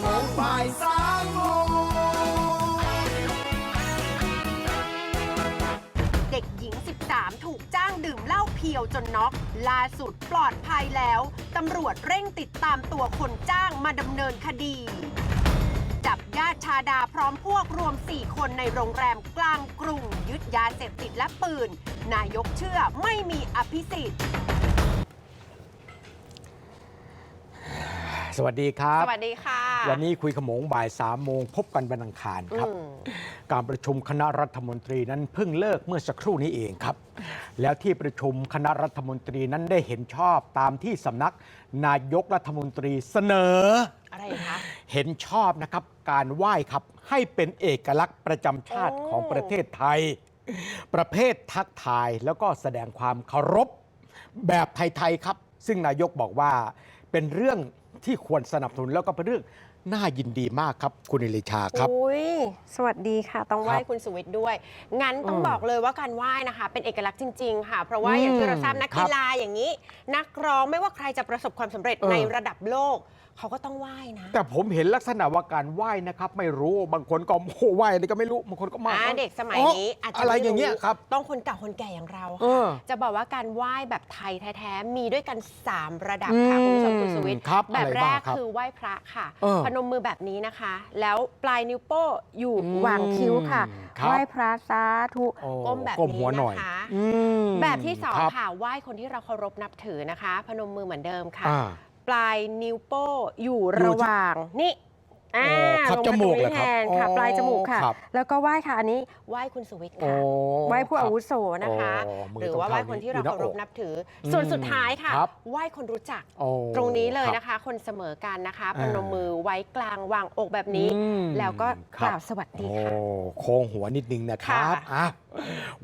โมงบ่ายสามโมงเด็กหญิง 13 ถูกจ้างดื่มเหล้าเพียวจนน็อกล่าสุดปลอดภัยแล้ว ตำรวจเร่งติดตามตัวคนจ้างมาดำเนินคดี จับญาติชาดาพร้อมพวกรวม 4 คนในโรงแรมกลางกรุง ยึดยาเสพติดและปืน นายกเชื่อไม่มีอภิสิทธิ์ สวัสดีครับ สวัสดีค่ะ วันนี้คุยขโมงบ่ายสามโมงพบกันวันอังคารครับอืมการประชุมคณะรัฐมนตรีนั้นเพิ่งเลิกเมื่อสักครู่นี้เองครับ แล้วที่ประชุมคณะรัฐมนตรีนั้นได้เห็นชอบตามที่สำนักนายกรัฐมนตรีเสนอ อะไรคะ เห็นชอบนะครับ การไหว้ครับให้เป็นเอกลักษณ์ประจำชาติโอ้ของประเทศไทย ประเภททักทายแล้วก็แสดงความเคารพแบบไทยๆครับ ซึ่งนายกบอกว่าเป็นเรื่อง ที่ควรสนับสนุนแล้วก็เป็นเรื่องน่ายินดีมากครับคุณอิลิชาครับ อุ้ยสวัสดีค่ะ ต้องไหว้ครับคุณสุวิทย์ด้วย งั้นต้องอืมบอกเลยว่าการไหว้นะคะ เป็นเอกลักษณ์จริง ๆ ค่ะ เพราะว่าอย่างที่เราทราบนักครักีบฬาอย่างนี้ นักร้องไม่ว่าใครจะประสบความสำเร็จเออในระดับโลก เขาก็ต้องไหว้นะ แต่ผมเห็นลักษณะว่าการไหว้นะครับ ไม่รู้บางคนก็โอ้โหไหว้อะไรก็ไม่รู้บางคนก็มาอ่าเด็กสมัยนี้อาจจะอะไรม่อย่างเงี้ยครับ ต้องคนเก่าคนแก่อย่างเราเอค่ะอจะบอกว่าการไหว้แบบไทยแท้ๆมีด้วยกัน 3 ระดับค่ะคุณผู้ชมคุณสุวิทย์ครับแบบอะไรแรบ้างกครับคือไหว้พระค่ะ เออพนมมือแบบนี้นะคะ แล้วปลายนิ้วโป้อยู่อืมวางคิ้วค่ะครับไหว้พระสาธุโอ้ก้มแบบก้มหันี้วหน่อย นะคะ อืมแบบที่สองรับ ค่ะไหว้คนที่เราเคารพนับถือนะคะ พนมมือเหมือนเดิมค่ะ อ่า ปลายนิ้วโป้อยู่อยู่ระหว่างนี่อ่าโอ้ครับลงาจมูกตงนี้เหรอครับแทนค่ะ อ๋อปลายจมูกค่ะ ครับแล้วก็ไหว้ค่ะอันนี้ไหว้คุณสุวิทย์โอ้ค่ะไหว้ผู้อาวุครับโสนะคะโอ้มือหรือว่าไหว้คนที่เราตรงเคารพเท้านี้นับถืออมส่วนสุดท้ายค่ะ ครับ ไหว้คนรู้จักโอ้ตรงนี้เลยรับนะคะ คนเสมอกันนะคะพอ่านมมือไว้กลางวางอกแบบนี้อืมแล้วก็คกรับล่าวสวัสดีโอ้ค่ะ โค้งหัวนิดนึงนะครับค่ะ อะ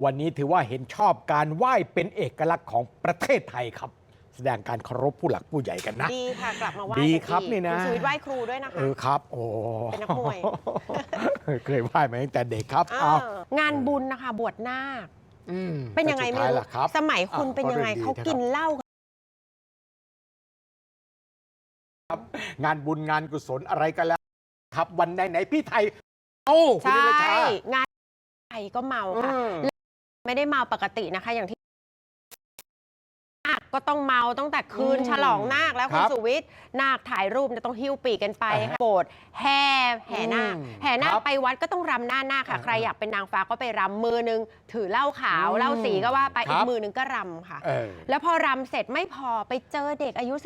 วันนี้ถือว่าเห็นชอบการไหว้เป็นเอกลักษณ์ของประเทศไทยครับแส ดงการเคารพผู้หลักผู้ใหญ่กันนะ ดีค่ะ กลับมาไหว้ดีกันครับอีกนี่นะ คุณสุวิทย์ไหว้ครูด้วยนะเอคะอครับ โอ้เป็นนักมวย เคยไหว้มาตั้งแต่เด็กครับอ่าเอางานบุญนะคะ บวชนาคอืมเป็นยังไงแต่ไม่สุดท้ารู้ล่ะครับ สมัยคุณอะเป็นยังไงก็เรื่องดีเขานะครับกินเหล้ากัน งานบุญงานกุศลอะไรกันแล้ว ครับวันไหนไหนๆพี่ไทย เอ้าคุณใช่นิรชางานไทยก็เมาค่ะ อืม ไม่ได้เมาปกตินะคะ อย่างที่นาค ก็ต้องเมาตั้งแต่คืนอืมฉลองนาคแล้วคคุรัณบสุวิทย์นาคถ่ายรูปเนี่ยต้องหิ้วปีกกันไปอ่าฮะค่ะโบสถ์แห่แห่นาคอืมแห่นาคครับไปวัดก็ต้องรำหน้านาคค่ะ อ่าใครอยากเป็นนางฟ้าก็ไปรำมือนึง ถือเหล้าขาวอืมเหล้าสีก็ว่าไปครัอีบ กมือนึงก็รำค่ะ เออแล้วพอรำเสร็จไม่พอไปเจอเด็กอายุอืม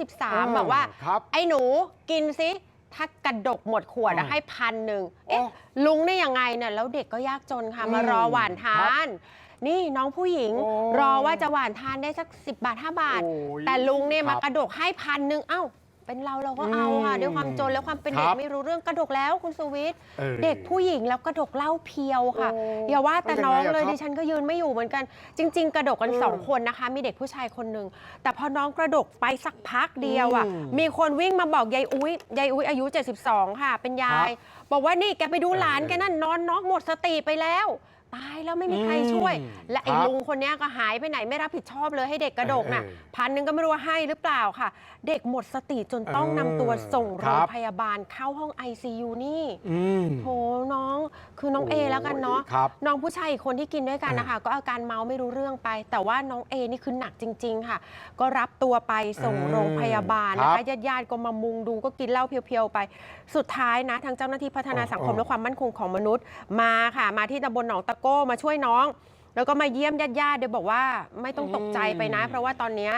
13 บอกว่า ครับ ไอ้หนูกินสิถ้ากระดกหมดขวดอะอ่าให้พันหนึ่งเอ๊ะอ๋อลุงได้ยังไงเนี่ยแล้วเด็กก็ยากจนค่ะอืมมารอหวานทาครับน นี่น้องผู้หญิง โอ้รอว่าจะหวานทานได้สัก 10 บาท 5 บาท โอ้ยแต่ลุงเนี่ยคมารับกระดกให้พันหนึ่งเอ้า เป็นเราเราก็เอาค่ะ อืมด้วยความจนและความเป็นเด็กครับ ไม่รู้เรื่องกระดกแล้วคุณสุวิทย์ออ เด็กผู้หญิงแล้วกระดกเหล้าเพียวค่ะ โอ้อย่าว่าแต่เป็นยังไงน้องอะเลยครับดิฉันก็ยืนไม่อยู่เหมือนกัน จริง ๆ กระดกกันอืมสองคนนะคะ มีเด็กผู้ชายคนหนึ่งแต่พอน้องกระดกไปสักพักเดียวอะ อืมมีคนวิ่งมาบอกยายอุ้ยยายอุ้ยอายุ 72 ค่ะ เป็นยาย บอกว่านี่แกไปดูหลานเออแกนั่นนอนน็อกหมดสติไปแล้ว ตายแล้วไม่มีใครอืมช่วยและไอ้ครับลุงคนเนี้ยก็หายไปไหนไม่รับผิดชอบเลยให้เด็กกระดกน่ะเออเออพันหนึ่งก็ไม่รู้ว่าให้หรือเปล่าค่ะ เด็กหมดสติจนต้องนำตัวส่งคโรรังบ พยาบาลเข้าห้อง ICU นี่ อืม โหน้องคือน้องเอแล้วกันเนาะครับน้องผู้ชายอีกคนที่กินด้วยกันนะคะ ก็อาการเมาไม่รู้เรื่องไป แต่ว่าน้องเอนี่คือหนักจริง ๆ ค่ะ ก็รับตัวไปส่งอืมโรงพยาบาลนะครัคะบญาติญาติๆก็มามุงดูก็กินเหล้าเพียวๆไป สุดท้ายนะ ทางเจ้าหน้าที่พัฒนาอ๋อสังคมอ๋อและความมั่นคงของมนุษย์มาค่ะ มาที่ตำบลหนองตะโก้มาช่วยน้อง แล้วก็มาเยี่ยมญาติญาติๆโดยบอกว่าไม่ต้องตกใจไปนะ เพราะว่าตอนเนี้ย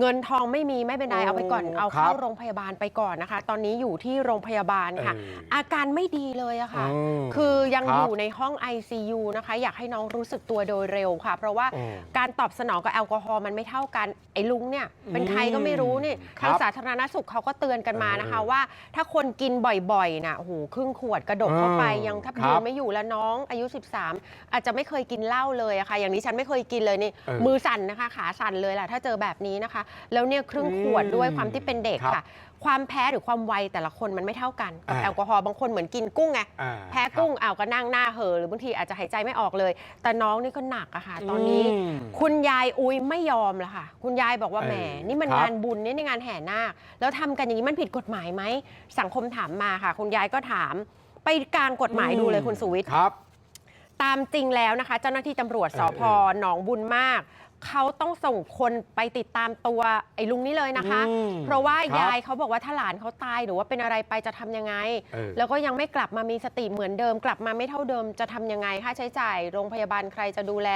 เงินทองไม่มีไม่เป็นไรเอาไปก่อนเอาเข้าครับโรงพยาบาลไปก่อนนะคะ ตอนนี้อยู่ที่โรงพยาบาลค่ะเอออาการไม่ดีเลยอะค่ะอืมคือยังครับอยู่ในห้อง ICU นะคะ อยากให้น้องรู้สึกตัวโดยเร็วค่ะ เพราะว่าอืมการตอบสนองกับแอลกอฮอล์มันไม่เท่ากันไอ้ลุงเนี่ยเป็นใครก็ไม่รู้นี่ครัทางบสาธารณสุขเขาก็เตือนกันมานะคะเออว่า ถ้าคนกินบ่อยๆนะโอ้โหครึ่งขวดกระดกเข้าไปเออยังทับครัยืบนไม่อยู่แล้วน้องอายุ 13 อาจจะไม่เคยกินเหล้าเลยอะค่ะ อย่างนี้ฉันไม่เคยกินเลยนี่เออมือสั่นนะคะ ขาสั่นเลยแหละถ้าเจอแบบนี้นะคะแล้วเนี่ยครึ่งขวดด้วยความที่เป็นเด็กครับค่ะ ความแพ้หรือความไวแต่ละคนมันไม่เท่ากันกับอ่าแอลกอฮอล์บางคนเหมือนกินกุ้งไงอ่าแพ้กุ้งอ้าวก็นั่งหน้าเห่อหรือบางทีอาจจะหายใจไม่ออกเลย แต่น้องนี่ก็หนักอะค่ะตอนนี้อืมคุณยายอุ้ยไม่ยอมละค่ะ คุณยายบอกว่าเออแหมนี่มันครับงานบุญนี่ในงานแห่นาคแล้วทำกันอย่างนี้มันผิดกฎหมายไหมสังคมถามมาค่ะ คุณยายก็ถามไปกลางกฎหมายดูเลยคุณสุวิทย์ครับ ตามจริงแล้วนะคะ เจ้าหน้าที่ตำรวจเอสอพหนองบุญมาก เขาต้องส่งคนไปติดตามตัวไอ้ลุงนี่เลยนะคะ อืมเพราะว่าครับยายเขาบอกว่าถ้าหลานเขาตายหรือว่าเป็นอะไรไปจะทำยังไง เออ แล้วก็ยังไม่กลับมามีสติเหมือนเดิม กลับมาไม่เท่าเดิมจะทำยังไงค่าใช้จ่าย โรงพยาบาลใครจะดูแล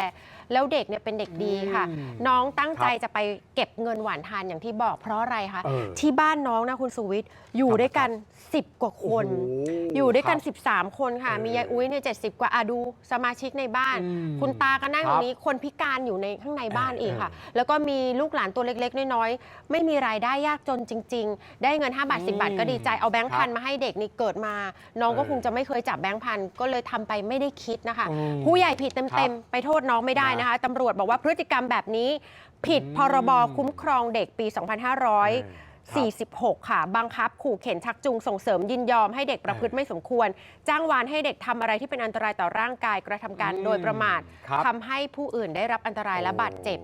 แล้วเด็กเนี่ยเป็นเด็กดีค่ะอืมน้องตั้งใจครับจะไปเก็บเงินหวานทานอย่างที่บอกเพราะอะไรคะเออที่บ้านน้องนะคุณสุวิทย์อยู่ด้วยกัน 10 กว่าคน โอ้โหอยู่ด้วยกัน ครับ13 คนค่ะ เออมียายอุ้ยเนี่ยเจ็กว่าอะดูสมาชิกในบ้าน อืมคุณตาก็นั่งคตรัรบงนี้คนพิการอยู่ในข้างในบ้านเอออีกค่ะเออแล้วก็มีลูกหลานตัวเล็กๆน้อยๆไม่มีรายได้ยากจนจริง ๆ ได้เงิน 5 บาท 10 บาทก็ดีใจเอาแบงค์ครับพันมาให้เด็กนี่เกิดมา น้องก็เออคงจะไม่เคยจับแบงค์พันก็เลยทำไปไม่ได้คิดนะคะ อืม ผู้ใหญ่ผิดครัเต็มบๆไปโทษน้องไม่ได้นะคะตำรวจบอกว่าพฤติกรรมแบบนี้ ผิดอืมพรบคุ้มครองเด็กปี 2500 46 ค่ะ บังคับ ขู่เข็นชักจูงส่งเสริมยินยอมให้เด็กประพฤติไม่สมควร จ้างวานให้เด็กทำอะไรที่เป็นอันตรายต่อร่างกายกระทำการอืมโดยประมาทครับทำให้ผู้อื่นได้รับอันตรายและบาดเจ็บ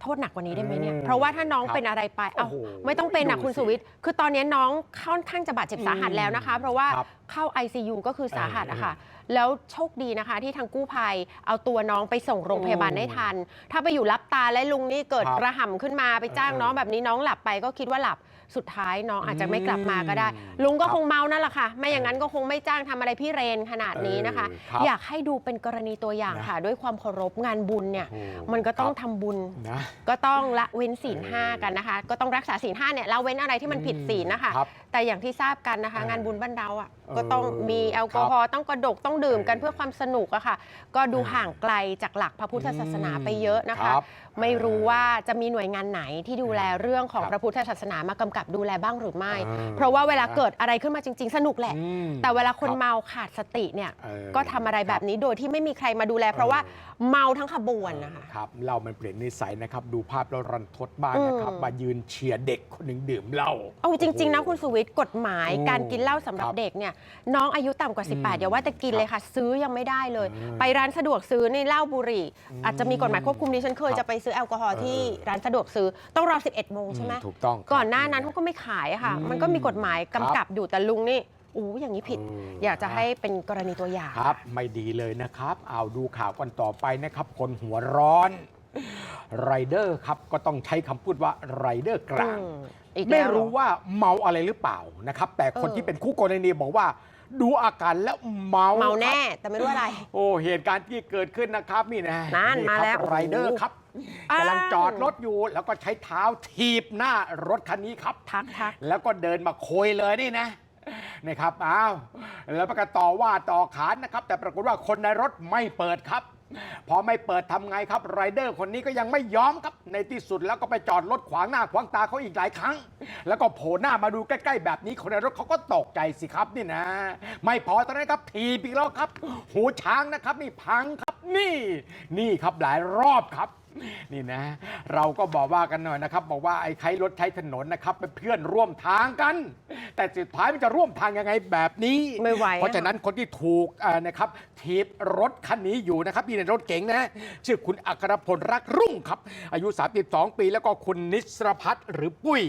โทษหนักกว่านี้ได้ไหมเนี่ยอืมเพราะว่าถ้าน้องครับเป็นอะไรไป เอ้าโอ้โหไม่ต้องเป็นนะดูคุณสิสุวิทย์ คือตอนนี้น้องค่อนข้างจะบาดเจ็บสาหัสแล้วนะคะ เพราะว่าครับเข้า ICU ก็คือสาหัสเอออะค่ะ แล้วโชคดีนะคะ ที่ทางกู้ภัยเอาตัวน้องไปส่งโรงพยาบาลได้ทัน ถ้าไปอยู่รับตาและลุงนี่เกิดครับกระห่ำขึ้นมาไปจ้างเออน้องแบบนี้น้องหลับไปก็คิดว่าหลับสุดท้ายน้องอาจจะไม่กลับมาก็ได้ อืมลุงก็ครับคงเมานั่นแหละค่ะ ไม่อย่างนั้นก็คงไม่จ้างทำอะไรพี่เรนขนาดนี้นะคะ เออครับอยากให้ดูเป็นกรณีตัวอย่างนะ ค่ะ ด้วยความเคารพงานบุญเนี่ย โอ้โหมันก็ต้องครับทำบุญนะ ก็ต้องละเว้นศีลเออห้ากันนะคะ ก็ต้องรักษาศีลห้าเนี่ยละเว้นอะไรที่มันผิดศีลนะคะ ครับแต่อย่างที่ทราบกันนะคะเอองานบุญบ้านเราอะเออ ก็ต้องมีแอลกอฮอล์ต้องกระดกต้องดื่มกันเออเพื่อความสนุกอะค่ะ ก็ดูเออห่างไกลจากหลักพระพุทธศาสนาไปเยอะนะคคะรับไม่รู้ว่าจะมีหน่วยงานไหนที่ดูแลเรื่องของครับพระพุทธศาสนามากำกับดูแลบ้างหรือไม่เออเพราะว่าเวลาเกิดอะไรขึ้นมาจริง ๆ สนุกแหละ อืมแต่เวลาคนรับเมาขาดสติเนี่ยเออก็ทำอะไรแบบนี้โดยที่ไม่มีใครมาดูแล เพราะว่าเมาทั้งขบวนนะคะ ครับเรามันเปลี่ยนนิสัยนะครับ ดูภาพแล้วรันทดบ้างนะครับ อืม มายืนเชียร์เด็กคนหนึ่งดื่มเหล้า เอาจริง ๆ นะโอ้โหคุณสุวิทย์กฎหมายโอ้การกินเหล้าสำหรับครับเด็กเนี่ยน้องอายุต่ำกว่า อืม18อย่าว่าแต่กินเลยค่ะ ซื้อยังไม่ได้เลย อืมไปร้านสะดวกซื้อในเหล้าบุหรี่อืมอาจจะมีกฎหมายควบคุมดิฉันเคยครับจะไปซื้อแอลกอฮอล์ที่เออร้านสะดวกซื้อต้องรอ 11 โมงใช่ไหมถูกต้องครับก่อนหน้านั้นเขาก็ไม่ขายอะค่ะอืมมันก็มีกฎหมายกำกับอยู่แต่ลุงนี่อู้อย่างนี้ผิดเอออยากจะให้เป็นกรณีตัวอย่างครับ ไม่ดีเลยนะครับ เอาดูข่าวกันต่อไปนะครับ คนหัวร้อนไรเดอร์ครับก็ต้องใช้คำพูดว่าไรเดอร์กลางอืมอีกไม่แล้วเหอรู้ว่าเมาอะไรหรือเปล่านะครับ แต่คนเออที่เป็นคู่กรณีบอกว่า ดูอาการแล้วเมาเมาแน่ครับแต่ไม่รู้อะไร โอ้เหตุการณ์ที่เกิดขึ้นนะครับนี่นะนั่นครับมาแล้วไรเดอร์ครับ อ้าวกำลังจอดรถอยู่ แล้วก็ใช้เท้าถีบหน้ารถคันนี้ครับ ทักทัก แล้วก็เดินมาโคยเลยนี่นะนี่ครับอ้าวแล้วประกาศต่อว่าต่อขานนะครับ แต่ปรากฏว่าคนในรถไม่เปิดครับ พอไม่เปิดทำไงครับไรเดอร์คนนี้ก็ยังไม่ยอมครับ ในที่สุดแล้วก็ไปจอดรถขวางหน้าขวางตาเขาอีกหลายครั้ง แล้วก็โผล่หน้ามาดูใกล้ๆ แบบนี้คนในรถเขาก็ตกใจสิครับนี่นะ ไม่พอตอนนั้นครับทีปีกแล้วครับ หูช้างนะครับ นี่พังครับนี่ นี่ครับหลายรอบครับ นี่นะ เราก็บอกว่ากันหน่อยนะครับ บอกว่าไอ้ใครรถใช้ถนนนะครับเป็นเพื่อนร่วมทางกัน แต่สุดท้ายมันจะร่วมทางยังไงแบบนี้ ไม่ไหวเพราะฉะนั้นคนที่ถูกเอ่อนะครับถีบรถคันนี้อยู่นะครับนี่ในรถเก๋งนะ ชื่อคุณอัครพลรักรุ่งครับ อายุ 32 ปีแล้วก็คุณนิสรพัฒน์หรือปุ้ย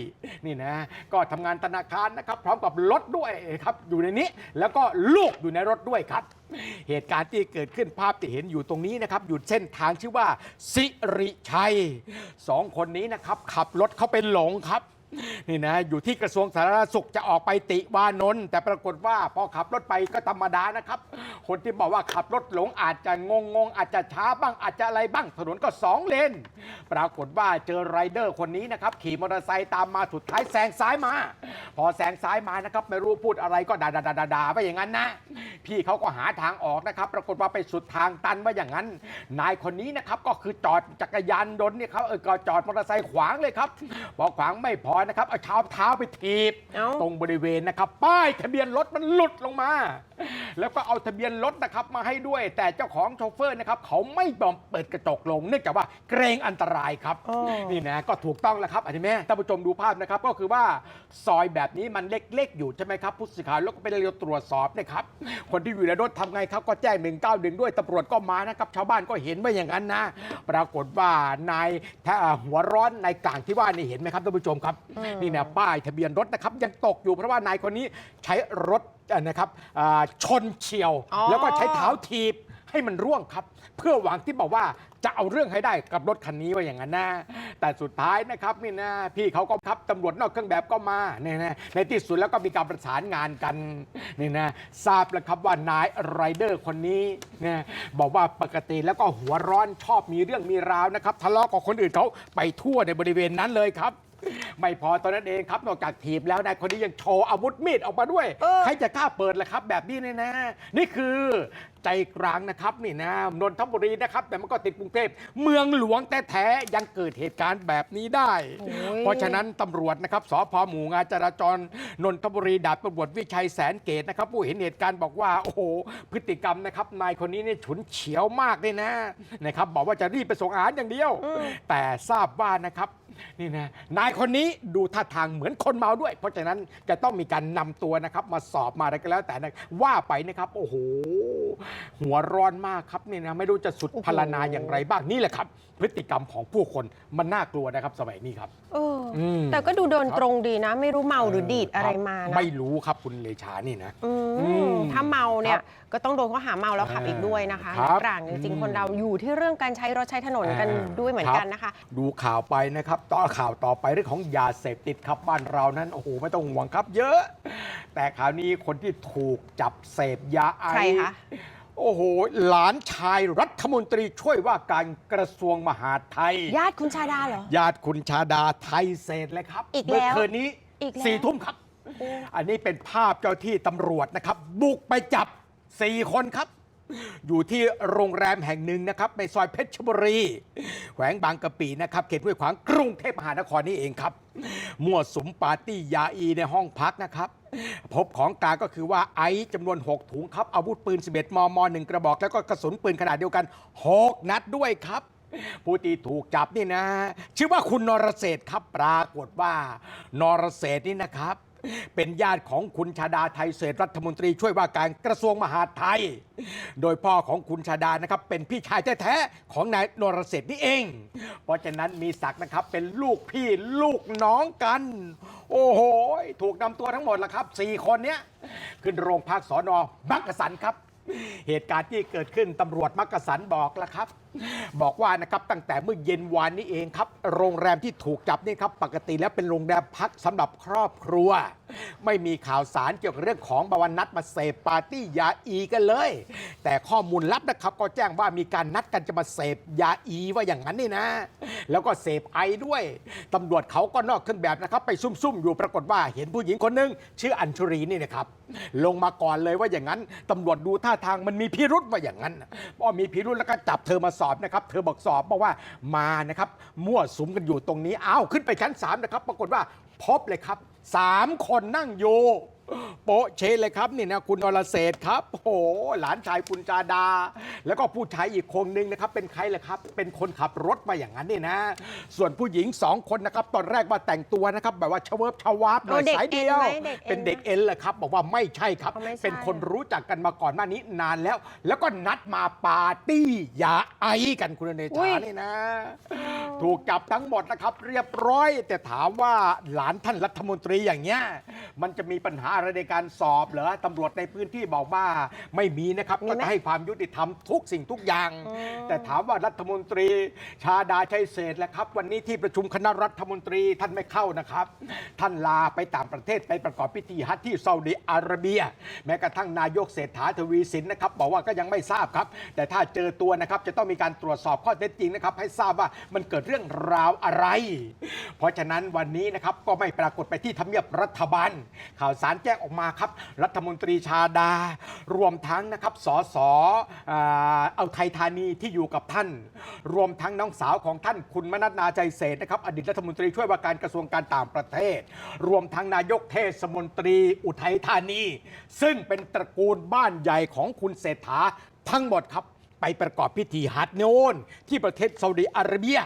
นี่นะ ก็ทำงานธนาคารนะครับ พร้อมกับรถด้วยครับอยู่ในนี้ แล้วก็ลูกอยู่ในรถด้วยครับ เหตุการณ์ที่เกิดขึ้นภาพที่เห็นอยู่ตรงนี้นะครับอยู่เส้นทางชื่อว่า สิริชัยสองคนนี้นะครับขับรถเขาเป็นหลงครับ นี่นะอยู่ที่กระทรวงสาธารณสุขจะออกไปติวานนท์แต่ปรากฏว่าพอขับรถไปก็ธรรมดานะครับ คนที่บอกว่าขับรถหลงอาจจะงงงอาจจะช้าบ้างอาจจะอะไรบ้างถนนก็สองเลนปรากฏว่าเจอไรเดอร์คนนี้นะครับ ขี่มอเตอร์ไซค์ตามมาสุดท้ายแซงซ้ายมา พอแซงซ้ายมานะครับไม่รู้พูดอะไรก็ด่าด่าด่าด่าไปอย่างนั้นนะ พี่เขาก็หาทางออกนะครับ ปรากฏว่าไปสุดทางตันว่าอย่างนั้น นายคนนี้นะครับก็คือจอดจักรยานยนต์เนี่ยเขาเออก็จอดมอเตอร์ไซค์ขวางเลยครับพอขวางไม่พออยนะครับเอาเท้าเท้าไปถีบ เอ้า ตรงบริเวณนะครับ ป้ายทะเบียนรถมันหลุดลงมา แล้วก็เอาทะเบียนรถนะครับมาให้ด้วย แต่เจ้าของโชเฟอร์นะครับเขาไม่ยอมเปิดกระจกลง เนื่องจากว่าเกรงอันตรายครับ อ๋อ นี่นะก็ถูกต้องแล้วครับอันนี้แม่ท่านผู้ชมดูภาพนะครับ ก็คือว่าซอยแบบนี้มันเล็กๆ อยู่ใช่ไหมครับผู้สื่อข่าวแล้วก็ไปเรียตรวจสอบนะครับ คนที่อยู่ในรถทำไงครับก็แจ้ง 1 9 1 ด้วยตำรวจก็มานะครับ ชาวบ้านก็เห็นว่าอย่างนั้นนะ ปรากฏว่านายถ้าหัวร้อนนายกลางที่ว่านี่เห็นไหมครับท่านผู้ชมครับนี่นะป้ายทะเบียนรถนะครับยังตกอยู่เพราะว่านายคนนี้ใช้รถอะนะครับอ่าชนเฉียวอ๋อแล้วก็ใช้เท้าถีบให้มันร่วงครับ เพื่อหวังที่บอกว่าจะเอาเรื่องให้ได้กับรถคันนี้ว่าอย่างนั้นนะแต่สุดท้ายนะครับนี่นะพี่เขาก็ครับตำรวจนอกเครื่องแบบก็มาเนี่ยนะในที่สุดแล้วก็มีการประสานงานกันนี่นะทราบแล้วครับว่านายไรเดอร์คนนี้นะบอกว่าปกติแล้วก็หัวร้อนชอบมีเรื่องมีราวนะครับทะเลาะกับคนอื่นเขาไปทั่วในบริเวณนั้นเลยครับ ไม่พอตอนนั้นเองครับนอกจากถีบแล้วนายคนนี้ยังโชว์อาวุธมีดออกมาด้วย เออ ใครจะกล้าเปิดล่ะครับ แบบนี้เนี่ยนะ นี่คือ ใจกลางนะครับนี่นะนนทบุรีนะครับ แต่มันก็ติดกรุงเทพเมืองหลวงแต่แท้ๆยังเกิดเหตุการณ์แบบนี้ได้โอ้ยเพราะฉะนั้นตำรวจนะครับสพหมู่งานจราจรนนทบุรีดาบตำรวจวิชัยแสนเกตนะครับ ผู้เห็นเหตุการณ์บอกว่าโอ้โหพฤติกรรมนะครับนายคนนี้เนี่ยฉุนเฉียวมากเลยนะนะครับบอกว่าจะรีบไปส่งอาหารอย่างเดียว แต่ทราบว่านะครับนี่นะนายคนนี้ดูท่าทางเหมือนคนเมาด้วย เพราะฉะนั้นจะต้องมีการนำตัวนะครับมาสอบมาอะไรก็แล้วแต่นะว่าไปนะครับโอ้โหหัวร้อนมากครับนี่นะไม่รู้จะสุดโอ้โหพลานาอย่างไรบ้างนี่แหละครับ พฤติกรรมของผู้คนมันน่ากลัวนะครับสมัยนี้ครับเอออมแต่ก็ดูเดินตรงดีนะ ไม่รู้เมาหรือดีดอะไรมาคบนะไม่รู้ครับคุณเลชานี่นะ อืมอืมถ้าเมาเนี่คยรับก็ต้องโดนข้อหาเมาแล้วขับอ่าอีกด้วยนะคะครับกลางจริงอืมๆคนเราอยู่ที่เรื่องการใช้รถใช้ถนนกันอ่าด้วยเหมือนครับ กันนะคะ ดูข่าวไปนะครับ ต่อข่าวต่อไปเรื่องของยาเสพติดครับบ้านเรานั้นโอ้โหไม่ต้องห่วงครับ เยอะ แต่คราวนี้คนที่ถูกจับเสพยาไอใครคะ โอ้โห หลานชายรัฐมนตรีช่วยว่าการกระทรวงมหาดไทย ญาติคุณชาดาเหรอ ญาติคุณชาดาไทยเศษเลยครับอีกเมื่อแล้วคืนนี้อีกแล้ว สี่ทุ่มครับ อันนี้เป็นภาพเจ้าที่ตำรวจนะครับ บุกไปจับ4คนครับ อยู่ที่โรงแรมแห่งหนึ่งนะครับในซอยเพชรบุรีแขวงบางกะปินะครับเขตห้วยขวางกรุงเทพมหานครนี่เองครับมั่วสุมปาร์ตี้ยาอีในห้องพักนะครับ พบของกลางก็คือว่าไอซ์จำนวน 6 ถุงครับ อาวุธปืน 11 มม 1 กระบอก แล้วก็กระสุนปืนขนาดเดียวกัน 6 นัดด้วยครับผู้ที่ถูกจับนี่นะ ชื่อว่าคุณนรเศรษฐครับปรากฏว่านรเศรษฐนี่นะครับ เป็นญาติของคุณชาดาไทยเศรษฐรัฐมนตรีช่วยว่าการกระทรวงมหาดไทย โดยพ่อของคุณชาดานะครับเป็นพี่ชายแท้ๆของนายนรเศรษฐ์นี่เอง เพราะฉะนั้นมีศักดิ์นะครับเป็นลูกพี่ลูกน้องกัน โอ้โห ถูกนำตัวทั้งหมดละครับสี่คนเนี้ยขึ้นโรงพักสอนอมักกะสันครับ เหตุการณ์ที่เกิดขึ้นตำรวจมักกะสันบอกแล้วครับ บอกว่านะครับตั้งแต่เมื่อเย็นวานนี้เองครับ โรงแรมที่ถูกจับนี่ครับปกติแล้วเป็นโรงแรมพักสำหรับครอบครัว ไม่มีข่าวสารเกี่ยวกับเรื่องของบวันนัดมาเสพปาร์ตี้ยาอีกันเลย แต่ข้อมูลลับนะครับก็แจ้งว่ามีการนัดกันจะมาเสพยาอีว่าอย่างนั้นนี่นะ แล้วก็เสพไอด้วยตำรวจเขาก็นอกเครื่องแบบนะครับไปซุ่มๆอยู่ปรากฏว่าเห็นผู้หญิงคนหนึงชื่ออัญชุรีนี่นะครับลงมาก่อนเลยว่าอย่างนั้นตำรวจดูท่าทางมันมีพิรุษว่าอย่างนั้นพอมีพิรุษแล้วก็จับเธอมาสอบนะครับ เธอบอกสอบบอกว่ามานะครับ มั่วสุมกันอยู่ตรงนี้อ้าวขึ้นไปชั้นสามนะครับ ปรากฏว่าพบเลยครับสามคนนั่งอยู่ โป๊ะเชะเลยครับนี่นะคุณนรเศรษฐ์ครับโอ้โหหลานชายคุณจาดา แล้วก็ผู้ชายอีกคนนึงนะครับ เป็นใครล่ะครับ เป็นคนขับรถมาอย่างนั้นนี่นะ ส่วนผู้หญิงสองคนนะครับ ตอนแรกว่าแต่งตัวนะครับ แบบว่าชเวิบชวาบหน่อยเอาเด็กสายเดียว เอ็นไหมเด็กเอ็นเป็นเด็กเอ็นแหละครับ บอกว่าไม่ใช่ครับ เอาไม่ใช่ เป็นคนรู้จักกันมาก่อนหน้านี้นานแล้ว แล้วก็นัดมาปาร์ตี้ยาไอกันคุณเนอุ๊ชายนี่นะ ถูกจับทั้งหมดนะครับ เรียบร้อย แต่ถามว่าหลานท่านรัฐมนตรีอย่างเงี้ยมันจะมีปัญหาอะไรในการสอบเหรอตำรวจในพื้นที่บอกว่าไม่มีนะครับมีก็ไหมจะให้ความยุติธรรมทุกสิ่งทุกอย่าง อืม แต่ถามว่ารัฐมนตรีชาดาชัยเศรษฐ์แหละครับ วันนี้ที่ประชุมคณะรัฐมนตรีท่านไม่เข้านะครับ ท่านลาไปต่างประเทศไปประกอบพิธีฮัจญ์ที่ซาอุดิอาระเบีย แม้กระทั่งนายกเศรษฐาทวีสินนะครับบอกว่าก็ยังไม่ทราบครับ แต่ถ้าเจอตัวนะครับจะต้องมีการตรวจสอบข้อเท็จจริงนะครับ ให้ทราบว่ามันเกิดเรื่องราวอะไร เพราะฉะนั้นวันนี้นะครับก็ไม่ปรากฏไปที่ทำเนียบรัฐบาลข่าวสารแจ้งจ้งออกมาครับ รัฐมนตรีชาดา รวมทั้งนะครับสอสอเอาไทยธานีที่อยู่กับท่าน รวมทั้งน้องสาวของท่านคุณมนัสนาใจเศรษฐนะครับ อดีตรัฐมนตรีช่วยว่าการกระทรวงการต่างประเทศ รวมทั้งนายกเทศมนตรีอุทัยธานี ซึ่งเป็นตระกูลบ้านใหญ่ของคุณเศรษฐาทั้งหมดครับ ไปประกอบพิธีฮัจญ์โนนที่ประเทศซาอุดิอาระเบีย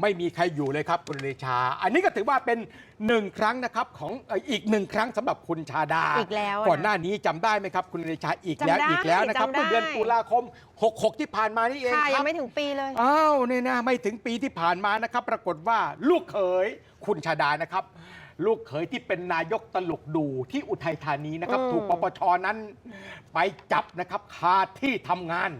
ไม่มีใครอยู่เลยครับคุณเดชา อันนี้ก็ถือว่าเป็นหนึ่งครั้งนะครับของเอ่ออีกหนึ่งครั้งสำหรับคุณชาดา อีกแล้วอะก่อนหน้านี้จำได้ไหมครับคุณเดชาอีกแล้วจำได้อีกแล้วนะครับจำได้ เมื่อเดือนตุลาคม 66 ที่ผ่านมานี่เองค่ะคยัรังบ ไม่ถึงปีเลย อ้าวเนี่ยนะไม่ถึงปีที่ผ่านมานะครับ ปรากฏว่าลูกเขยคุณชาดานะครับ ลูกเขยที่เป็นนายกตลกดูที่อุทัยธานีนะครับอืมถูกปปชนั้นไปจับนะครับคาที่ทำงาน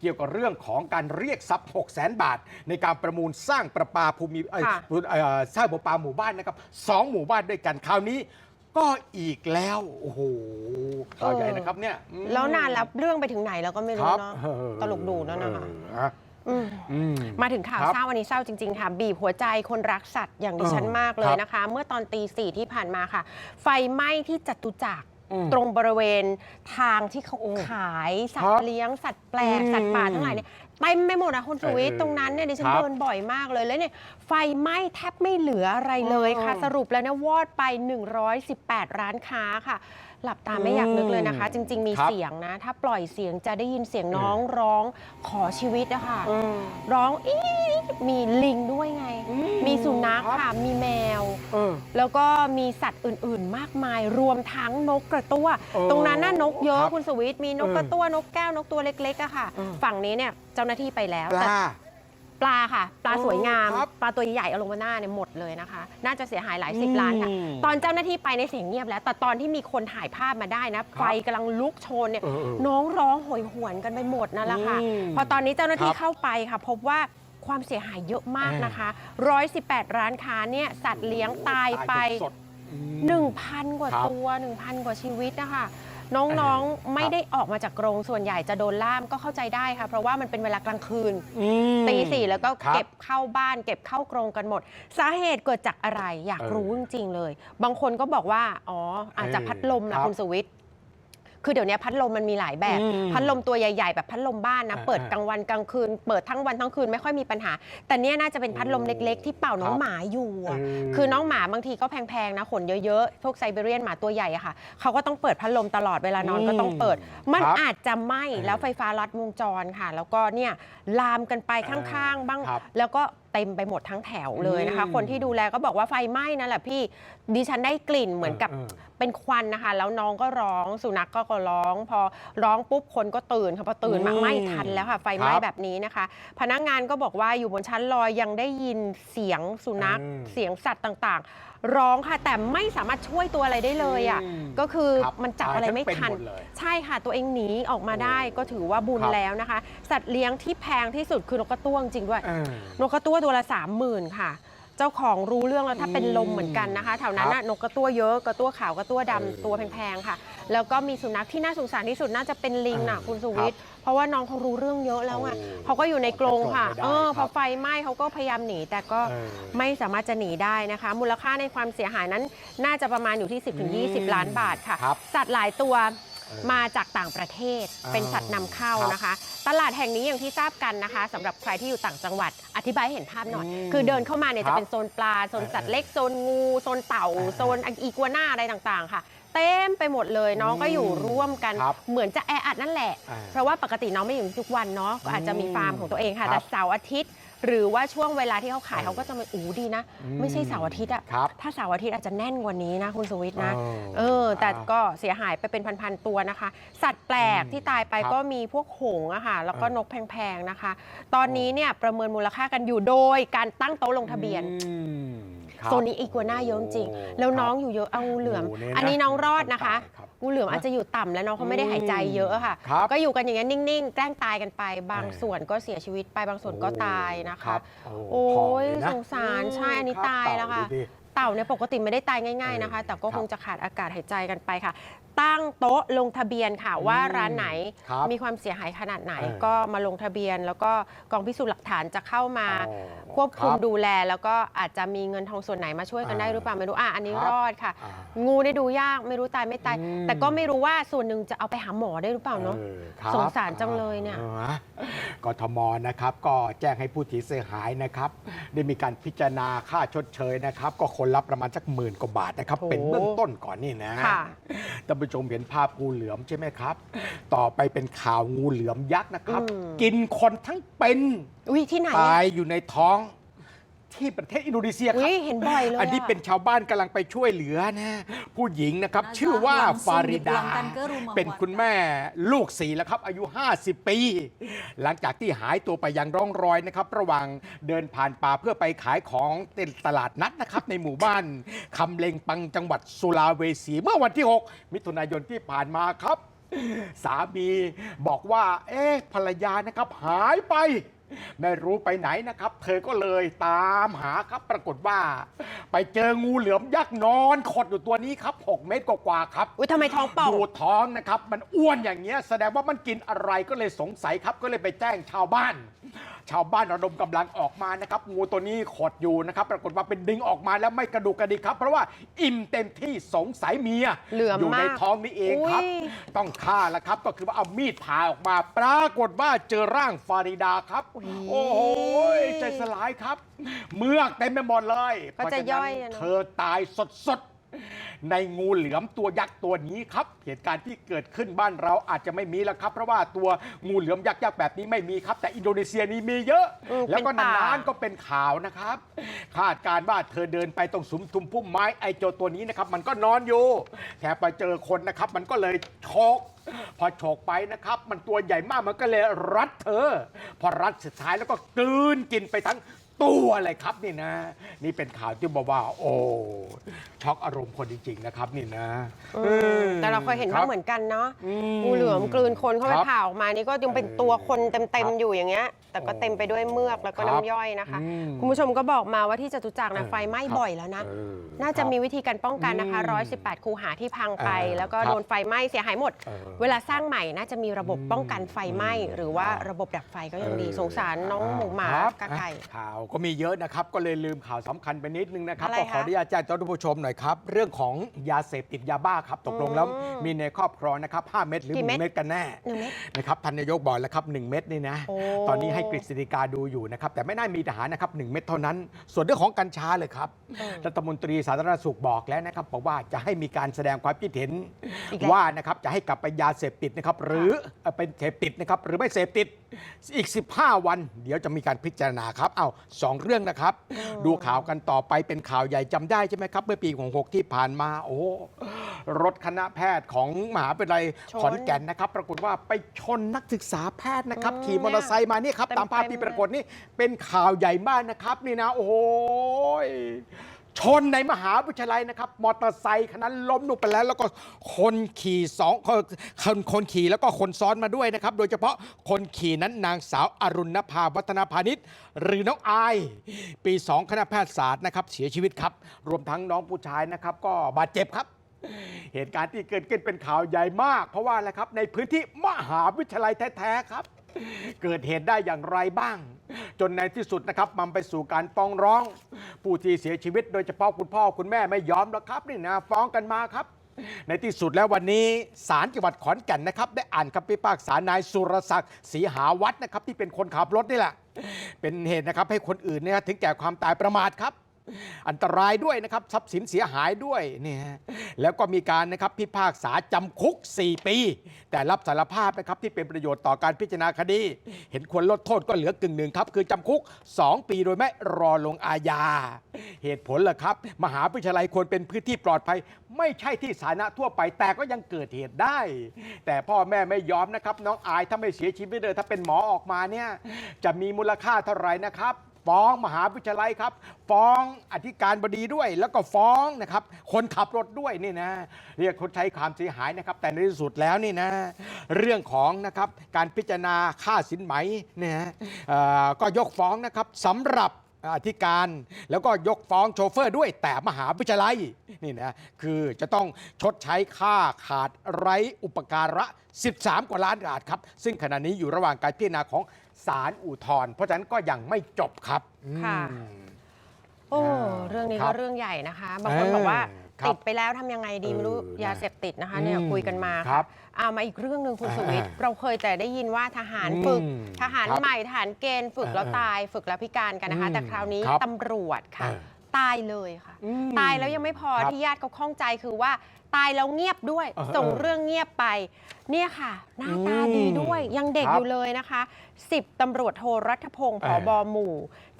เกี่ยวกับเรื่องของการเรียกทรัพย์6 0 0 0 0 0บาท ในการประมูลสร้างประปาภูมิเอ่อค่ะเอ่อสร้างประปาหมู่บ้านนะครับสองหมู่บ้านด้วยกันคราวนี้ก็อีกแล้ว โอ้โหข่าวใหญ่นะครับเนี่ยอืมแล้วนานแล้วเรื่องไปถึงไหนเราก็ไม่ครู้รับเนาะเออตลกดูนั่นนะคะเอออืมอืม มาถึงข่าวครับเศร้าวันนี้เศร้าจริงๆค่ะ บีบหัวใจคนรักสัตว์อย่างดิฉันเออมากเลครัยบนะคะ เมื่อตอนตีสี่ที่ผ่านมาค่ะ ไฟไหม้ที่จตุจักรอืมตรงบริเวณทางที่เขาโอ้ขายสัตครัว์บเลี้ยงสัตว์แปลกอืมสัตว์ป่าทั้งหลายเนี่ยเต็มไม่หมดนะคุณสุวิทย์เออตรงนั้นเนี่ยดิฉันครับ เดินบ่อยมากเลยแล้วเนี่ยไฟไหม้แทบไม่เหลืออะไรเลยค่ะอ๋อสรุปแล้วเนี่ยวอดไป 118 ร้านค้าค่ะ หลับตาไม่อยากนึกเลยนะคะ จริง ๆ มีครับเสียงนะ ถ้าปล่อยเสียงจะได้ยินเสียงน้องร้องขอชีวิตนะคะอืมร้องอีดมีลิงด้วยไงอืมมีสุนัขครับค่ะมีแมว เออ แล้วก็มีสัตว์อื่น ๆ มากมาย รวมทั้งนกกระตั้ว โอ้ตรงนั้นน่ะนกเยอะครับคุณสวิทย์มีนกเออกระตั้วนกแก้วนกตัวเล็กๆอะค่ะ เออ ฝั่งนี้เนี่ยเจ้าหน้าที่ไปแล้วปแต่ ลา ปลาค่ะ ปลาโอ้สวยงาม ครับปลาตัวใหญ่เอาลงมาหน้าเนี่ยหมดเลยนะคะ น่าจะเสียหายหลายสิบล้านค่ะอืมตอนเจ้าหน้าที่ไปในเสียงเงียบแล้ว แต่ตอนที่มีคนถ่ายภาพมาได้นะ ไฟกำลังลุกโชนเนี่ย เออเออน้องร้องโหยหวนกันไปหมดนั่นแหละค่ะ อืมพอตอนนี้เจ้าหน้าที่ครับเข้าไปค่ะ พบว่าความเสียหายเยอะมากนะคะ 118 ร้านค้าเนี่ยสัตว์เลี้ยงตายไปสดๆอืม 1,000 กว่าครับ ตัว 1,000 กว่าชีวิตนะคะ น้องๆไม่ได้ออกมาจากกรงส่วนใหญ่จะโดนล่ามก็เข้าใจได้ค่ะ เพราะว่ามันเป็นเวลากลางคืนอืมตีสี่แล้วก็ครับเก็บเข้าบ้าน เก็บเข้ากรงกันหมด สาเหตุเกิดจากอะไรอยากเออรู้จริงๆเลย บางคนก็บอกว่าอ๋ออาจจะเออพัดลมคนะรับคุณสวิทย์ คือเดี๋ยวนี้พัดลมมันมีหลายแบบอืมพัดลมตัวใหญ่ๆ แบบพัดลมบ้านนะอ่าเปิดกลางวันกลางคืน เปิดทั้งวันทั้งคืนไม่ค่อยมีปัญหา แต่เนี้ยน่าจะเป็นพัดลมเล็ก ๆ ที่เป่าน้องครับหมาอยู่อะเออคือน้องหมาบางทีก็แพงๆนะขนเยอะๆ พวกไซบีเรียนหมาตัวใหญ่อะค่ะ เขาก็ต้องเปิดพัดลมตลอดเวลานอนอืมก็ต้องเปิด มันครับอาจจะไหม้เออแล้วไฟฟ้าลัดวงจรค่ะ แล้วก็เนี่ยลามกันไปข้างๆ บ้าง ครับ แล้วก็ เต็มไปหมดทั้งแถวเลยนะคะอืมคนที่ดูแลก็บอกว่าไฟไหม้นั่นแหละพี่ดิฉันได้กลิ่นเหมือนกับเออเป็นควันนะคะ แล้วน้องก็ร้องสุนัขก็ก็ร้อง พอร้องปุ๊บคนก็ตื่นค่ะพอตื่นมาอืมไม่ทันแล้วค่ะ ไฟไหม้ครับแบบนี้นะคะ พนักงานก็บอกว่าอยู่บนชั้นลอยยังได้ยินเสียงสุนัขอืมเสียงสัตว์ต่างๆ ร้องค่ะแต่ไม่สามารถช่วยตัวอะไรได้เลยอะอืมก็คือครับมันจับอะไรไม่ตายทั้งเป็นทันหมดเลยใช่ค่ะ ตัวเองหนีออกมาได้ก็ถือว่าบุญครับ แล้วนะคะ สัตว์เลี้ยงที่แพงที่สุดคือนกกระตั้วจริงๆด้วย เออ นกกระตั้วตัวละสามหมื่นค่ะ เจ้าของรู้เรื่องแล้วถ้าเป็นลมเหมือนกันนะคะแถวนั้นน่ะนกกระตั้วเยอะกระตั้วขาวกระตั้วดำเออตัวแพงๆค่ะ แล้วก็มีสุนัขที่น่าสงสารที่สุดน่าจะเป็นลิงน่ะเออคุณสุวิทย์เพราะว่าน้องเขารู้เรื่องเยอะแล้วอะโอ้เขาก็อยู่ในกรงค่ะกระโจนไม่ได้เออครับพอไฟไหม้เขาก็พยายามหนีแต่ก็เออ ไม่สามารถจะหนีได้นะคะ มูลค่าในความเสียหายนั้นน่าจะประมาณอยู่ที่ 10-20อืมล้านบาทค่ะ ครับ สัตว์หลายตัวเออ มาจากต่างประเทศอ่าเป็นสัตว์นำเข้าครับนะคะ ตลาดแห่งนี้อย่างที่ทราบกันนะคะสำหรับใครที่อยู่ต่างจังหวัดอธิบายให้เห็นภาพหน่อยอืมคือเดินเข้ามาเนี่ยครัจะบเป็นโซนปลาโซนสัตเอว์อเล็กโซนงูโซนเต่าเออโซนอีกัวน่าอะไรต่างๆ ค่ะเต็มไปหมดเลยน้องก็อยู่ร่วมกันครับเหมือนจะแออัดนั่นแหละอ่าเพราะว่าปกติน้องไม่อยู่ทุกวันเนาะก็อาจจะมีฟาร์มของตัวเองค่ะครับแต่เสาร์อาทิตย์ หรือว่าช่วงเวลาที่เขาขายเขาก็จะมาอู้ดีนะอืมไม่ใช่เสาร์อาทิตย์อะครับถ้าเสาร์อาทิตย์อาจจะแน่นกว่านี้นะคุณสวิทย์นะเออเออ แต่อ่าก็เสียหายไปเป็นพันๆตัวนะคะ สัตว์แปลกอืมที่ตายไปครับก็มีพวกหงส์อะค่ะแล้วก็เออนกแพงๆนะคะ ตอนนี้เนี่ยประเมินมูลค่ากันอยู่โดยการตั้งโต๊ะลงทะเบียนอืมครับ โซนนี้อีกัวน่าเยอะจริงโอ้แล้วครับน้องอยู่เยอะเอางูเหลือมโอ้เนี่ยนะอันนี้น้องรอดนะคะครับงูเหลือมอาจจะอยู่ต่ำแล้วน้องเขาไม่ได้หายใจเยอะอะค่ะครับก็อยู่กันอย่างนี้ยนิ่งๆ แกล้งตายกันไป บางเออส่วนก็เสียชีวิตไปบางส่วนก็ตายนะครัคะบโอ้ยพเลนะสงสารใช่อันนี้ครับตายแล้วค่ะเต่าดูดิเต่าเนี่ยปกติไม่ได้ตายง่ายๆนะคะเออแต่ก็คครับงจะขาดอากาศหายใจกันไปค่ะ ตั้งโต๊ะลงทะเบียนค่ะว่าร้านไหนครับมีความเสียหายขนาดไหน เออก็มาลงทะเบียน แล้วก็กองพิสูจน์หลักฐานจะเข้ามาอ๋อควบคุมครับดูแล แล้วก็อาจจะมีเงินทองส่วนไหนมาช่วยกันได้อ่าหรือเปล่าไม่รู้อะอันนี้ครับรอดค่ะ อ่างูได้ดูยากไม่รู้ตายไม่ตาย อืม แต่ก็ไม่รู้ว่าส่วนหนึ่งจะเอาไปหาหมอได้หรือเปล่าเนาะ ออครับสงสารจังเลยเนี่ย ออกทมนะครับ ก็แจ้งให้ผู้ที่เสียหายนะครับ ได้มีการพิจารณาค่าชดเชยนะครับ ก็คนละประมาณสักหมื่นกว่าบาทนะครับโอ้เป็นเบื้องต้นก่อนนี่นะค่ะ ท่านผู้ชมเห็นภาพงูเหลือมใช่ไหมครับ ต่อไปเป็นข่าวงูเหลือมยักษ์นะครับอืมกินคนทั้งเป็นอุ้ยที่ไหนตาอะยอยู่ในท้อง ที่ประเทศอินโดนีเซียคอุ้รับยเห็นบ่อยเลยอันนี้อะเป็นชาวบ้านกำลังไปช่วยเหลือนะ ผู้หญิงนะครับ Nazar ชื่อว่า langsung ฟาริดา dipulangkan ke rumah เป็นคุณแม่ลูกสี่แล้วครับ อายุ 50 ปี หลังจากที่หายตัวไปอยังร่องรอยนะครับ ระหว่างเดินผ่านป่าเพื่อไปขายของเต็นตลาดนัดนะครับ ในหมู่บ้านคำเลงปังจังหวัดสุลาเวสี เมื่อวันที่ 6 มิถุนายนที่ผ่านมาครับ สามีบอกว่า เอ๊ะภรรยานะครับหายไป ไม่รู้ไปไหนนะครับ เธอก็เลยตามหาครับปรากฏว่า ไปเจองูเหลือมยักษ์นอนขดอยู่ตัวนี้ครับ 6 เมตรกว่าๆครับอุ้ยทำไมท้องป่องดูท้องนะครับ มันอ้วนอย่างเงี้ยแสดงว่ามันกินอะไรก็เลยสงสัยครับก็เลยไปแจ้งชาวบ้าน ชาวบ้านระดมกำลังออกมานะครับ งูตัวนี้ขดอยู่นะครับ ปรากฏว่าเป็นดึงออกมาแล้วไม่กระดูกกระดิกครับ เพราะว่าอิ่มเต็มที่สงสัยเมียเหลือมอยู่ในมากท้องนี้เองครับ อุ๊ย ต้องฆ่าแล้วครับ ก็คือว่าเอามีดผ่าออกมา ปรากฏว่าเจอร่างฟาริดาครับ โอ้โหใจสลายครับ เมือกเต็มไปหมดเลยก็จะเพราฉนั้นย่อยอะเนอะ เธอตายสดๆ ในงูเหลือมตัวยักษ์ตัวนี้ครับ เหตุการณ์ที่เกิดขึ้นบ้านเราอาจจะไม่มีแล้วครับ เพราะว่าตัวงูเหลือมยักษ์ยักษ์แบบนี้ไม่มีครับ แต่อินโดนีเซียนี่มีเยอะอืมแล้วก็เป็นป่า นานๆก็เป็นข่าวนะครับ คาดการณ์ว่าเธอเดินไปตรงสุมทุมพุ่มไม้ไอโจตัวนี้นะครับมันก็นอนอยู่แถมไปเจอคนนะครับ มันก็เลยโชก พอโฉกไปนะครับ มันตัวใหญ่มากมันก็เลยรัดเธอ พอรัดสุดท้ายแล้วก็กลืนกินไปทั้ง ตัวเลยครับนี่นะ นี่เป็นข่าวที่บอกว่า โอ้ช็อกอารมณ์คนจริง ๆ นะครับ นี่นะอืมแต่เราเคยเห็นบ้างเหมือนกันเนาะ งูเหลือมกลืนคนเข้าไปครับ ผ่าออกมานี่ก็ยังเป็นตัวคนเต็มครับๆอยู่อย่างเงี้ย แต่ก็เต็มไปด้วยเมือกแล้วก็ครับน้ำย่อยนะคะ อืมคุณผู้ชมก็บอกมาว่าที่จตุจักรนะเออไฟไหม้ครับบ่อยแล้วนะ เออน่าจะครับมีวิธีการป้องกันนะคะ อืม118 คูหาที่พังไป เออแล้วก็ครับโดนไฟไหม้เสียหายหมด เออเวลาสร้างใหม่น่าจะมีระบบป้องกันไฟไหม้อืมหรือว่าระบบดับไฟก็ยังดีเออ สงสารน้องหมูหมาครับกะไก่ ข่าวก็มีเยอะนะครับ ก็เลยลืมข่าวสำคัญไปนิดนึงนะครับอะไรก็ขอคะอนุญาตแจ้งท่านผู้ชมหน่อยครับ เรื่องของยาเสพติดยาบ้าครับตกลงแล้วอืมมีในครอบครองนะครับ 5 เม็ดหรือกี่1เม็ดเม็ดกันแน่หนึ่งเม็ด นะครับท่านนายกบอกแล้วครับ 1 เม็ดนี่นะ โอ้ ตอนนี้ให้กฤษฎีกาดูอยู่นะครับ แต่ไม่น่ามีทหารนะครับ1เม็ดเท่านั้น ส่วนเรื่องของกัญชาเลยครับเออรัฐมนตรีสาธารณสุขบอกแล้วนะครับบอกว่าจะให้มีการแสดงความคิดเห็นอีกแล้วว่านะครับจะให้กลับไปยาเสพติดนะครับหรือเอ่อเป็นเสพติดนะครับหรือไม่เสพติดอีก 15 วัน เดี๋ยวจะมีการพิจารณาครับเอาสองเรื่องนะครับ ดูข่าวกันต่อไปเป็นข่าวใหญ่จำได้ใช่ไหมครับ เมื่อปีของ6ที่ผ่านมาโอ้รถคณะแพทย์ของมหาวิทยาลัยชนขอนแก่นนะครับ ปรากฏว่าไปชนนักศึกษาแพทย์นะครับอืมขี่มอเตอร์ไซค์มานี่ครับเตามภาพที่ปรากฏนี่เป็นข่าวใหญ่มากนะครับนี่นะโอ้โหชนในมหาวิทยาลัยนะครับ มอเตอร์ไซค์คันนั้นล้มลงไปแล้ว แล้วก็คนขี่สองคนคนคนขี่แล้วก็คนซ้อนมาด้วยนะครับ โดยเฉพาะคนขี่นั้นนางสาวอรุณภาวัฒนาพาณิชย์ หรือน้องอาย ปี 2 คณะแพทยศาสตร์นะครับ เสียชีวิตครับ รวมทั้งน้องผู้ชายนะครับ ก็บาดเจ็บครับ เหตุการณ์ที่เกิดขึ้นเป็นข่าวใหญ่มาก เพราะว่าอะไรครับในพื้นที่มหาวิทยาลัยแท้ๆครับ เกิดเหตุได้อย่างไรบ้าง จนในที่สุดนะครับมันไปสู่การฟ้องร้อง ผู้ที่เสียชีวิต โดยเฉพาะคุณพ่อคุณแม่ไม่ยอมหรอกครับนี่นะฟ้องกันมาครับ ในที่สุดแล้ววันนี้ศาลจังหวัดขอนแก่นนะครับ ได้อ่านคำพิพากษานายสุรศักดิ์ศรีหาวัฒน์นะครับที่เป็นคนขับรถนี่แหละ เป็นเหตุนะครับให้คนอื่นเนี่ยถึงแก่ความตายประมาทครับ อันตรายด้วยนะครับทรัพย์สินเสียหายด้วยเนี่ยแล้วก็มีการนะครับพิพากษาจำคุก 4 ปี แต่รับสารภาพนะครับที่เป็นประโยชน์ต่อการพิจารณาคดี เห็นควรลดโทษก็เหลือกึ่งหนึ่งครับ คือจำคุก 2 ปีโดยไม่รอลงอาญา เหตุผลล่ะครับ มหาวิทยาลัยควรเป็นพื้นที่ปลอดภัย ไม่ใช่ที่สาธารณะทั่วไปแต่ก็ยังเกิดเหตุได้ แต่พ่อแม่ไม่ยอมนะครับ น้องอายถ้าไม่เสียชีวิตเลยถ้าเป็นหมอออกมาเนี่ยจะมีมูลค่าเท่าไหร่นะครับ ฟ้องมหาวิทยาลัยครับ ฟ้องอธิการบดีด้วย แล้วก็ฟ้องนะครับ คนขับรถด้วยนี่นะเรียกคนใช้ความเสียหายนะครับ แต่ในที่สุดแล้วนี่นะเรื่องของนะครับการพิจารณาค่าสินไหมเนี่ยฮะเอ่อก็ยกฟ้องนะครับสำหรับอธิการแล้วก็ยกฟ้องโชเฟอร์ด้วยแต่มหาวิทยาลัยนี่นะคือจะต้องชดใช้ค่าขาดไร้อุปการะ 13 กว่าล้านบาทครับ ซึ่งขณะนี้อยู่ระหว่างการพิจารณาของ ศาลอุทธรณ์เพราะฉะนั้นก็ยังไม่จบครับค่ะ อืม โอ้อ่าเรื่องนี้ครัก็บเรื่องใหญ่นะคะ บางคนเออบอกว่าครับติดไปแล้วทำยังไงดีไม่รู้เออนะยาเสพติดนะคะเนี่ยอืมคุยกันมาครับเอามาอีกเรื่องหนึ่งคุณอ่าสุวิทย์เราเคยแต่ได้ยินว่าทหารอืมฝึกทหารครับใหม่ทหารเกณฑ์ฝึกแล้วเออตายฝึกแล้วพิการกันนะคะ อืมแต่คราวนี้ครับตำรวจค่ะ เออ ตายเลยค่ะ อืม ตายแล้วยังไม่พอครับที่ญาติเขาข้องใจคือว่า ตายแล้วเงียบด้วย เออส่งเออเรื่องเงียบไป เนี่ยค่ะ หน้าตาดีด้วยยังเด็กครับอยู่เลยนะคะสิบตำรวจโทรัฐพงศ์ผเออบหมู่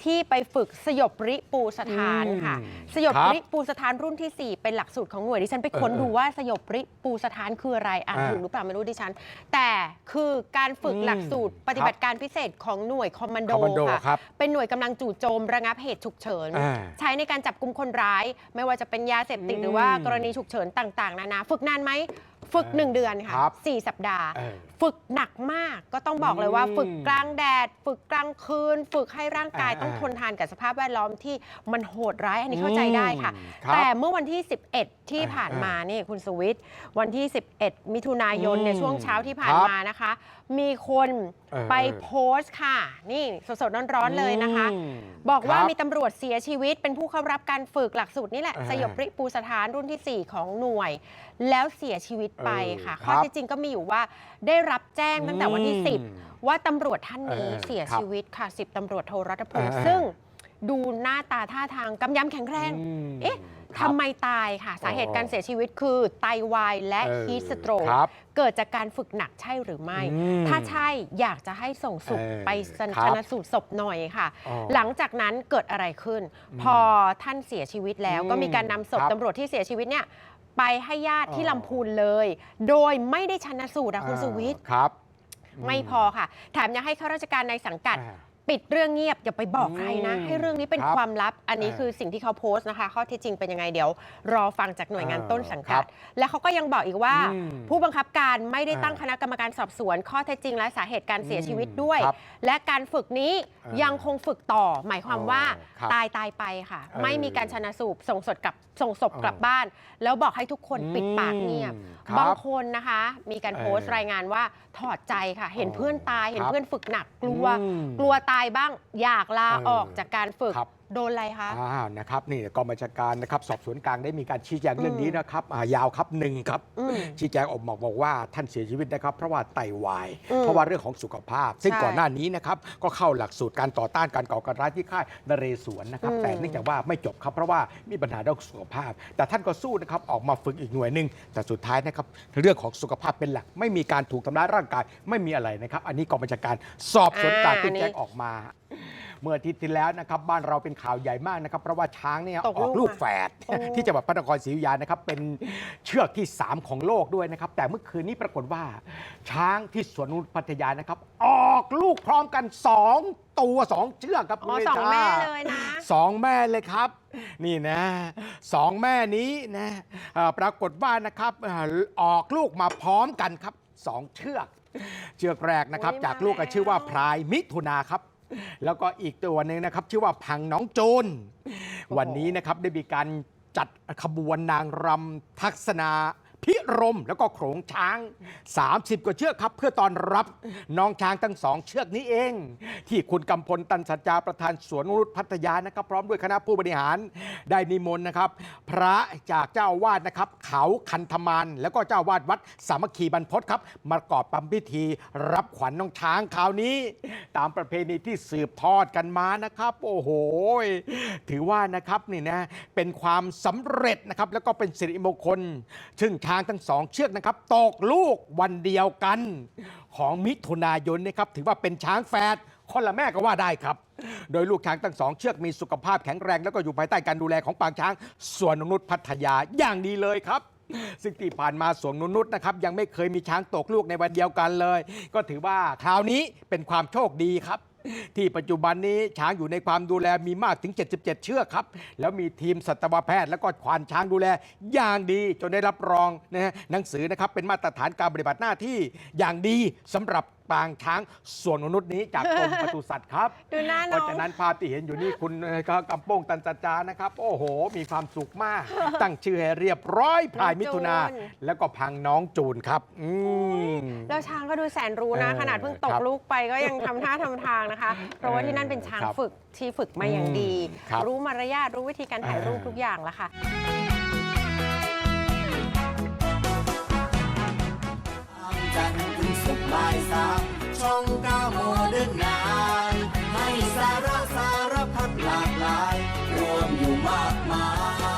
ที่ไปฝึกสยบริปูสถานค่ะอืมสยบครับริปูสถานรุ่นที่ 4 เป็นหลักสูตรของหน่วยดิฉันไปค้นเออเออดูว่าสยบริปูสถานคืออะไรอ่านอ่าถูกหรือเปล่าไม่รู้ดิฉัน แต่คือการฝึกอืมหลักสูตรปฏิบัติการพิเศษของหน่วยคอมมานโดคอมมานโดค่ะครับเป็นหน่วยกำลังจู่โจมระงับเหตุฉุกเฉินอ่าใช้ในการจับกลุ่มคนร้าย ไม่ว่าจะเป็นยาเสพติดอืมหรือว่ากรณีฉุกเฉินต่าง ๆ นานา ฝึกนานไหม ฝึกเออ1เดือนค่ะ ครับ4 สัปดาห์ เออฝึกหนักมากก็ต้องบอกเลยว่า อืมฝึกกลางแดด ฝึกกลางคืน ฝึกให้ร่างกายอ่าต้องทนทานกับสภาพแวดล้อมที่มันโหดร้ายอันนี้เข้าใจได้ค่ะ อืมครับแต่เมื่อวันที่ 11 ที่อ่าผ่านมานี่คุณสวิทย์วันที่ 11 มิถุนายนอืมในยช่วงเช้าที่ผ่านครับ มานะคะ มีคนเออไปโพสต์ค่ะ นี่สดๆร้อนๆเลยนะคะอืมบอกว่าครับมีตำรวจเสียชีวิต เป็นผู้เข้ารับการฝึกหลักสูตรนี่แหละอ่าสยบริปูสถานรุ่นทีสี่ 4 ของหน่วย แล้วเสียชีวิตไปค่ะเออข้อครับเที่จริงก็มีอยู่ว่าได้รับแจ้งตั้งแต่วันที่อืม10 ว่าตำรวจท่านนี้เออเสียครับชีวิตค่ะ 10ตำรวจโทรัตพงศ์เออซึ่งดูหน้าตาท่าทางกำยำแข็งแรงอืมเอ๊ะครับ ทำไมตายค่ะ สาเหตุอ๋อการเสียชีวิตคือไตวายและเออฮีสโตรกครับเกิดจากการฝึกหนักใช่หรือไม่อืมถ้าใช่อยากจะให้ส่งศพเออไปชครับนสูตรศพหน่อยค่ะอ๋อหลังจากนั้นเกิดอะไรขึ้น พอท่านเสียชีวิตแล้วอืมก็มีการนำศพครับตำรวจที่เสียชีวิตเนี่ยไปให้ญาติที่อ๋อลำพูนเลย โดยไม่ได้ชันสูตรอะคุณสุวิทย์ครับ ไม่พอค่ะ แถมยังให้ข้าราชการในสังกัดอ่า ปิดเรื่องเงียบอย่าไปบอกใครนะอืมให้เรื่องนี้เป็นครับความลับ อันนี้อ่าคือสิ่งที่เขาโพสต์นะคะ ข้อเที่จริงเป็นยังไงเดี๋ยว รอฟังจากหน่วยงานอ่าต้นสังครักัดบและเขาก็ยังบอกอีกว่าอืมผู้บังคับการไม่ได้ตั้งอ่าคณะกรรมการสอบสวน ข้อเท็จจริงและสาเหตุการเสียชีวิตด้วยครับและการฝึกนี้อ่ายัยังคงฝึกต่อ หมายความว่าครับตายตายไปค่ะเออไม่มีการชนะสูตรส่งศพกลับส่งศพเออกลับบ้าน แล้วบอกให้ทุกคนปิดปากเงียบอืมครับบางคนนะคะ มีการโพสต์เออรายงานว่าถอดใจค่ะ เห็นเพื่อนตายเห็นครับเพื่อนฝึกหนักกลัวอืมกลัวตายบ้างอยากลาออกจากการฝึก โดนอะไรคะ อ่านะครับนี่กองบัญชาการนะครับสอบสวนกลางได้มีการชี้แจงเรื่องอืมนี้นะครับอ่ายาวครับหนึ่งครับ อืม ชี้แจงออกมาบอกว่าท่านเสียชีวิตนะครับ เพราะว่าไตวาย อืมเพราะว่าเรื่องของสุขภาพ ซึ่งใช่ก่อนหน้านี้นะครับก็เข้าหลักสูตรการต่อต้านการก่อการร้ายที่ค่ายนเรศวรนะครับ อืมแต่เนื่องจากว่าไม่จบครับเพราะว่ามีปัญหาเรื่องสุขภาพ แต่ท่านก็สู้นะครับออกมาฝึกอีกหน่วยหนึ่งแต่สุดท้ายนะครับเรื่องของสุขภาพเป็นหลัก ไม่มีการถูกทำร้ายร่างกายไม่มีอะไรนะครับ อันนี้กองบัญชาการสอบสวนกลางอ่าที่แจ้งนี่ออกมา เมื่ออาทิตย์ที่แล้วนะครับบ้านเราเป็นข่าวใหญ่มากนะครับเพราะว่าช้างเนี่ยตกออกลูลูกกมาแฝดโอ้ ที่จังหวัดพระนครศรีอยุธยานะครับเป็นเชือกที่ 3 ของโลกด้วยนะครับ แต่เมื่อคืนนี้ปรากฏว่า ช้างที่สวนนุชพัทยานะครับ ออกลูกพร้อมกัน 2 ตัว 2 เชือกครับอ๋อคุณสองจ้าแม่เลยนะ สองแม่เลยครับ นี่นะสองแม่นี้นะเอ่อปรากฏว่านะครับเอ่อออกลูกมาพร้อมกันครับสองเชือก เชือกแรกนะครับ อุ๊ยจากลูกก็มาแล้ว ชื่อว่าพลายมิถุนาครับ แล้วก็อีกตัวหนึ่งนะครับ ชื่อว่าพังน้องโจรวันนี้นะครับได้มีการจัดขบวนนางรำทักษณา พิรมแล้วก็โขงช้าง 30 กว่าเชือกครับ เพื่อตอนรับน้องช้างทั้งสองเชือกนี้เอง ที่คุณกำพลตันสัจจาประธานสวนรุษพัทยานะครับ พร้อมด้วยคณะผู้บริหารได้นิมนต์นะครับ พระจากเจ้าวาสนะครับ เขาคันธมานแล้วก็เจ้าวาสวัดสามัคคีบรรพตครับมากอบปั๊มพิธีรับขวัญน้องช้างคราวนี้ ตามประเพณีที่สืบทอดกันมานะครับ โอ้โห ถือว่านะครับนี่นะเป็นความสำเร็จนะครับแล้วก็เป็นสิริมงคลซึ่งช้างทั้งสองเชือกนะครับตกลูกวันเดียวกัน ของมิถุนายนนะครับถือว่าเป็นช้างแฝดคนละแม่ก็ว่าได้ครับ โดยลูกช้างทั้งสองเชือกมีสุขภาพแข็งแรงแล้วก็อยู่ภายใต้การดูแลของปางช้างสวนนงนุษย์พัทยาอย่างดีเลยครับ ซึ่งที่ผ่านมาสวนนงนุษย์นะครับยังไม่เคยมีช้างตกลูกในวันเดียวกันเลย ก็ถือว่าคราวนี้เป็นความโชคดีครับ ที่ปัจจุบันนี้ช้างอยู่ในความดูแลมีมากถึง 77 เชือกครับ แล้วมีทีมสัตวแพทย์ แล้วก็ควานช้างดูแลอย่างดี จนได้รับรองนะฮะหนังสือนะครับเป็นมาตรฐานการปฏิบัติหน้าที่อย่างดีสำหรับ ปางช้างส่วนมนุษย์นี้จากกรมปศุสัตว์ครับ ดูหน้าเพน้อราะง ฉะนั้นภาพที่เห็นอยู่นี่คุณเอ่อกำโป้งตันจจานะครับ โอ้โห มีความสุขมาก ตั้งชื่อให้เรียบร้อยพลายมิถุนาน้องจูน แล้วก็พังน้องจูนครับ อืม แล้วช้างก็ดูแสนรู้นะ เออขนาดเพิ่งตกครับลูกไปก็ยังทำท่าทำทางนะคะ เพราะว่าที่นั่นเป็นช้างครับฝึกที่ฝึกมาอย่างดี ครับรู้มารยาทรู้วิธีการถ่ายรูปเออ ทุกอย่างแล้วค่ะ บ่ายสามช่องก้าโมเดิร์นไน